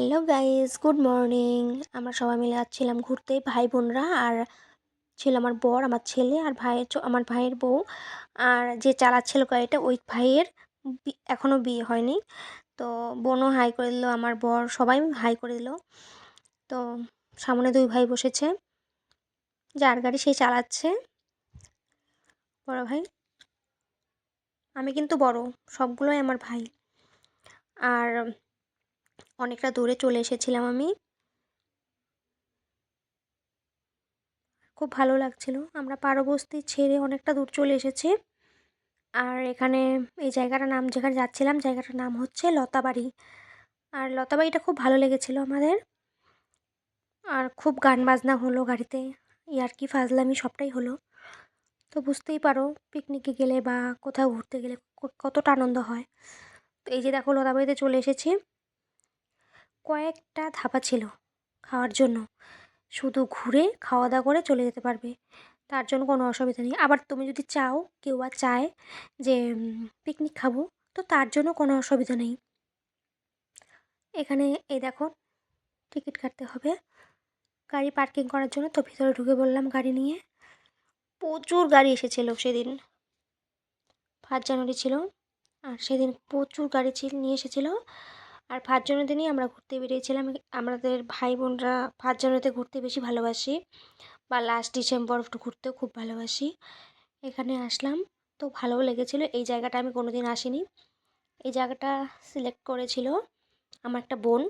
Hello guys, good morning. আমরা সবাই মিলে যাচ্ছিলাম ঘুরতে ভাই বোনরা আর ছিল আমার বর, আমার ছেলে আর ভাইয়ের আমার ভাইয়ের বউ। আর যে চালাচ্ছিল গাড়িটা, ওই ভাইয়ের এখনও বিয়ে হয়নি। তো বোনও হাই করে দিল, আমার বর সবাই হাই করে দিল। তো সামনে দুই ভাই বসেছে। যার গাড়ি সেই চালাচ্ছে। বড় ভাই? আমি কিন্তু বড়, সবগুলোই আমার ভাই। আর অনেকটা দূরে চলে এসেছিলাম আমি। খুব ভালো লাগছিল। আমরা পারবস্তি ছেড়ে অনেকটা দূর চলে এসেছি। আর এখানে এই জায়গাটার নাম যেখানে যাচ্ছিলাম, জায়গাটার নাম হচ্ছে লতাবাড়ি। আর লতাবাড়িটা খুব ভালো লেগেছিল আমাদের। আর খুব গান বাজনা হলো গাড়িতে। ইয়ার্কি ফাজলামি সবটাই হলো। তো বুঝতেই পারো, পিকনিকে গেলে বা কোথাও ঘুরতে গেলে কতটা আনন্দ হয়। তো এই যে দেখো, লতাবাড়িতে চলে এসেছি। কয়েকটা ধাবা ছিল খাওয়ার জন্য। শুধু ঘুরে খাওয়া দাওয়া করে চলে যেতে পারবে। তার জন্য কোনো অসুবিধা নেই। আবার তুমি যদি চাও, কেউ আর চায় যে পিকনিক খাব, তো তার জন্য কোনো অসুবিধা নেই। এখানে এই দেখো, টিকিট কাটতে হবে। গাড়ি পার্কিং করার জন্য তো ভিতরে ঢুকে বললাম গাড়ি নিয়ে। প্রচুর গাড়ি এসেছিল সেদিন। ফার্স্ট জানুয়ারি ছিল, আর সেদিন প্রচুর গাড়ি ছিল, নিয়ে এসেছিল। আর ফার্স্ট জানুয়ারি দিনই আমরা ঘুরতে বেরিয়েছিলাম। আমাদের ভাই বোনরা ফার্স্ট জানুয়ারিতে ঘুরতে বেশি ভালোবাসি বা লাস্ট ডিসেম্বর ঘুরতেও খুব ভালোবাসি। এখানে আসলাম। তো ভালোও লেগেছিলো। এই জায়গাটা আমি কোনো দিন আসিনি। এই জায়গাটা সিলেক্ট করেছিল আমার একটা বোন,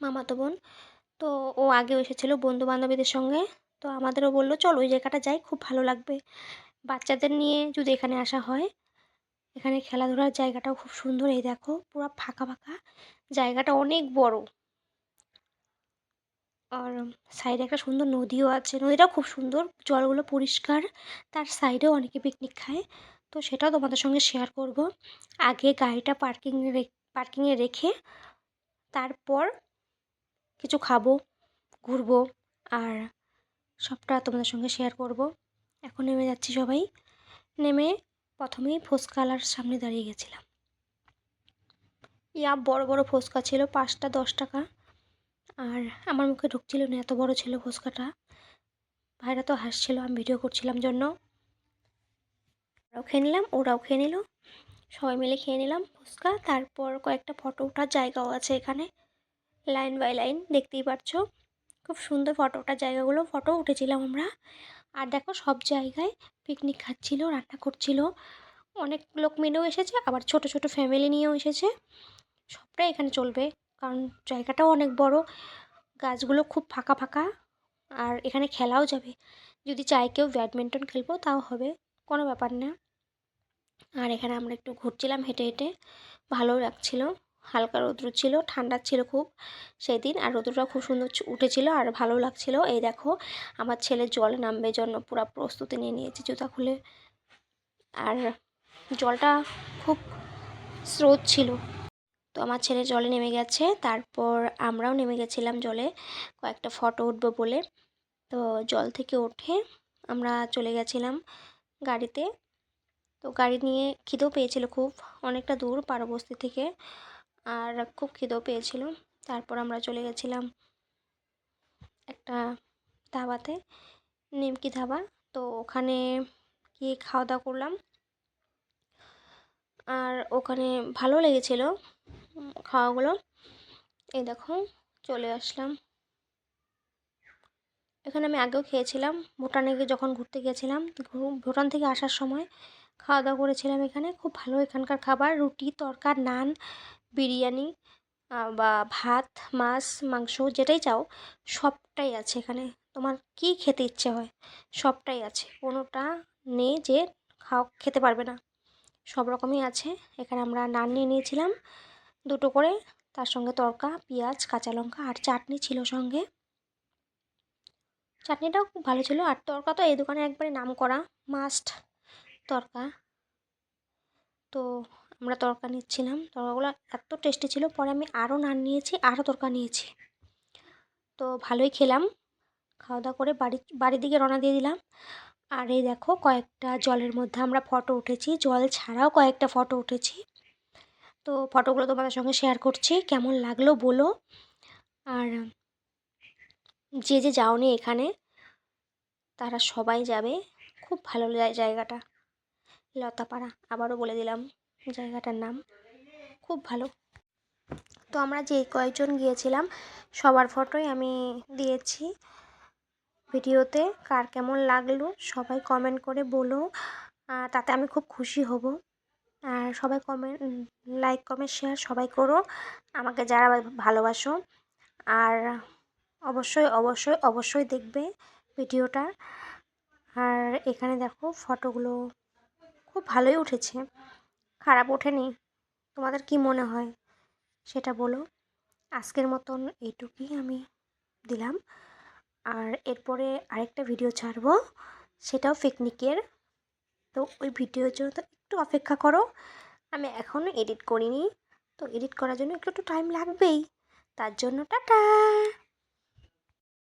মামাতো বোন। তো ও আগেও এসেছিল বন্ধু বান্ধবীদের সঙ্গে। তো আমাদেরও বলল, চল ওই জায়গাটা যাই, খুব ভালো লাগবে। বাচ্চাদের নিয়ে যদি এখানে আসা হয় এখানে খেলাধুলার জায়গাটাও খুব সুন্দর, এই দেখো পুরো ফাঁকা ফাঁকা জায়গাটা অনেক বড়। আর সাইডে একটা সুন্দর নদীও আছে, নদীটাও খুব সুন্দর, জলগুলো পরিষ্কার, তার সাইডেও অনেকে পিকনিক খায়, তো সেটাও তোমাদের সঙ্গে শেয়ার করব। আগে গাড়িটা পার্কিং পার্কিংয়ে রেখে তারপর কিছু খাব, ঘুরবো, আর সবটা তোমাদের সঙ্গে শেয়ার করব। এখন নেমে যাচ্ছি সবাই। নেমে প্রথমেই ফুচকালার সামনে দাঁড়িয়ে গেছিলাম। ইয়া, বড় বড় ফুচকা ছিল, পাঁচটা দশ টাকা আর আমার মুখে ঢুকছিল না, এত বড় ছিল ফুচকাটা ভাইরা তো হাসছিল, আমি ভিডিও করছিলাম জন্য। ওরাও খেয়ে নিলাম, ওরাও খেয়ে নিল। সবাই মিলে খেয়ে নিলাম ফুচকা তারপর কয়েকটা ফটো ওঠার জায়গাও আছে এখানে। লাইন বাই লাইন, দেখতেই পাচ্ছ খুব সুন্দর ফটো ওঠার জায়গাগুলো, ফটো উঠেছিলাম আমরা। আর দেখো সব জায়গায় পিকনিক খাচ্ছিল, রান্না করছিল। অনেক লোক মিলেও এসেছে, আবার ছোট ছোট ফ্যামিলি নিয়েও এসেছে। সবটাই এখানে চলবে, কারণ জায়গাটাও অনেক বড়, গাছগুলো খুব ফাঁকা ফাঁকা, আর এখানে খেলাও যাবে। যদি চাই কেউ ব্যাডমিন্টন খেলব, তাও হবে, কোনো ব্যাপার না। আর এখানে আমরা একটু ঘুরছিলাম হেঁটে হেঁটে ভালো লাগছিল। হালকা রৌদ্র ছিল, ঠান্ডা ছিল খুব সেদিন আর রৌদ্রটা খুব সুন্দর উঠেছিল আর ভালো লাগছিল। এই দেখো, আমার ছেলে জল নামবে জন্য পুরো প্রস্তুতি নিয়ে নিয়েছে জুতা খুলে। আর জলটা খুব স্রোত ছিল। তো আমার ছেলে জলে নেমে গেছে, তারপর আমরাও নেমে গেছিলাম জলে। কয়েকটা ফটো উঠবো বলে। তো জল থেকে উঠে আমরা চলে গেছিলাম গাড়িতে। তো গাড়ি নিয়ে খিদেও পেয়েছিল খুব। অনেকটা দূর পারবস্তি থেকে। আর খুব খিদেও পেয়েছিল। তারপর আমরা চলে গেছিলাম একটা ধাবাতে, নিমকি ধাবা। তো ওখানে গিয়ে খাওয়া দাওয়া করলাম। আর ওখানে ভালো লেগেছিলো খাওয়াগুলো। এই দেখো, চলে আসলাম। এখানে আমি আগেও খেয়েছিলাম। ভুটানে গিয়ে যখন ঘুরতে গেছিলাম ঘু- ভুটান থেকে আসার সময় খাওয়া দাওয়া করেছিলাম এখানে। খুব ভালো এখানকার খাবার, রুটি তরকা নান বিরিয়ানি বা ভাত, মাছ, মাংস যেটাই চাও, সবটাই আছে এখানে। তোমার কি খেতে ইচ্ছে হয়? সবটাই আছে। কোনোটা নেই যে খাও, খেতে পারবে না। সব রকমই আছে। এখানে আমরা নান নিয়ে নিয়েছিলাম দুটো করে। তার সঙ্গে তরকা, পেঁয়াজ, কাঁচা লঙ্কা আর চাটনি ছিল সঙ্গে। চাটনিটাও খুব ভালো ছিল। আর তরকা তো এই দোকানে একবারে নাম করা মাস্ট তরকা। তো আমরা তরকা নিচ্ছিলাম। তরকাগুলো এত টেস্টি ছিল, পরে আমি আরও নান নিয়েছি আরও তরকা নিয়েছি। তো ভালোই খেলাম। খাওয়া দাওয়া করে বাড়ি, বাড়ির দিকে রওনা দিয়ে দিলাম। আর এই দেখো কয়েকটা জলের মধ্যে আমরা ফটো উঠেছি। জল ছাড়াও কয়েকটা ফটো উঠেছি। তো ফটোগুলো তোমাদের সঙ্গে শেয়ার করছি। কেমন লাগল বলো। আর যে যে যাওনি এখানে, তারা সবাই যাবে। খুব ভালো জায়- জায়গাটা। লতাপাড়া, আবারও বলে দিলাম। জায়গাটার নাম। খুব ভালো। তো আমরা যে কয়েকজন গিয়েছিলাম, সবার ফটোই আমি দিয়েছি ভিডিওতে। কার কেমন লাগল সবাই কমেন্ট করে বলো। তাতে আমি খুব খুশি হব। আর সবাই কমেন্ট লাইক কমেন্ট শেয়ার সবাই করো। আমাকে যারা ভালোবাসো। আর অবশ্যই অবশ্যই অবশ্যই দেখবে ভিডিওটা। আর এখানে দেখো ফটোগুলো খুব ভালোই উঠেছে। খারাপ ওঠেনি? তোমাদের কি মনে হয়? সেটা বলো। আজকের মতন এইটুকুই আমি দিলাম। আর এরপরে আরেকটা ভিডিও ছাড়বো, সেটাও পিকনিকের তো ওই ভিডিওর জন্য তো একটু অপেক্ষা করো। আমি এখনও এডিট করিনি। তো এডিট করার জন্য একটু একটু টাইম লাগবেই। তার জন্য টাটা!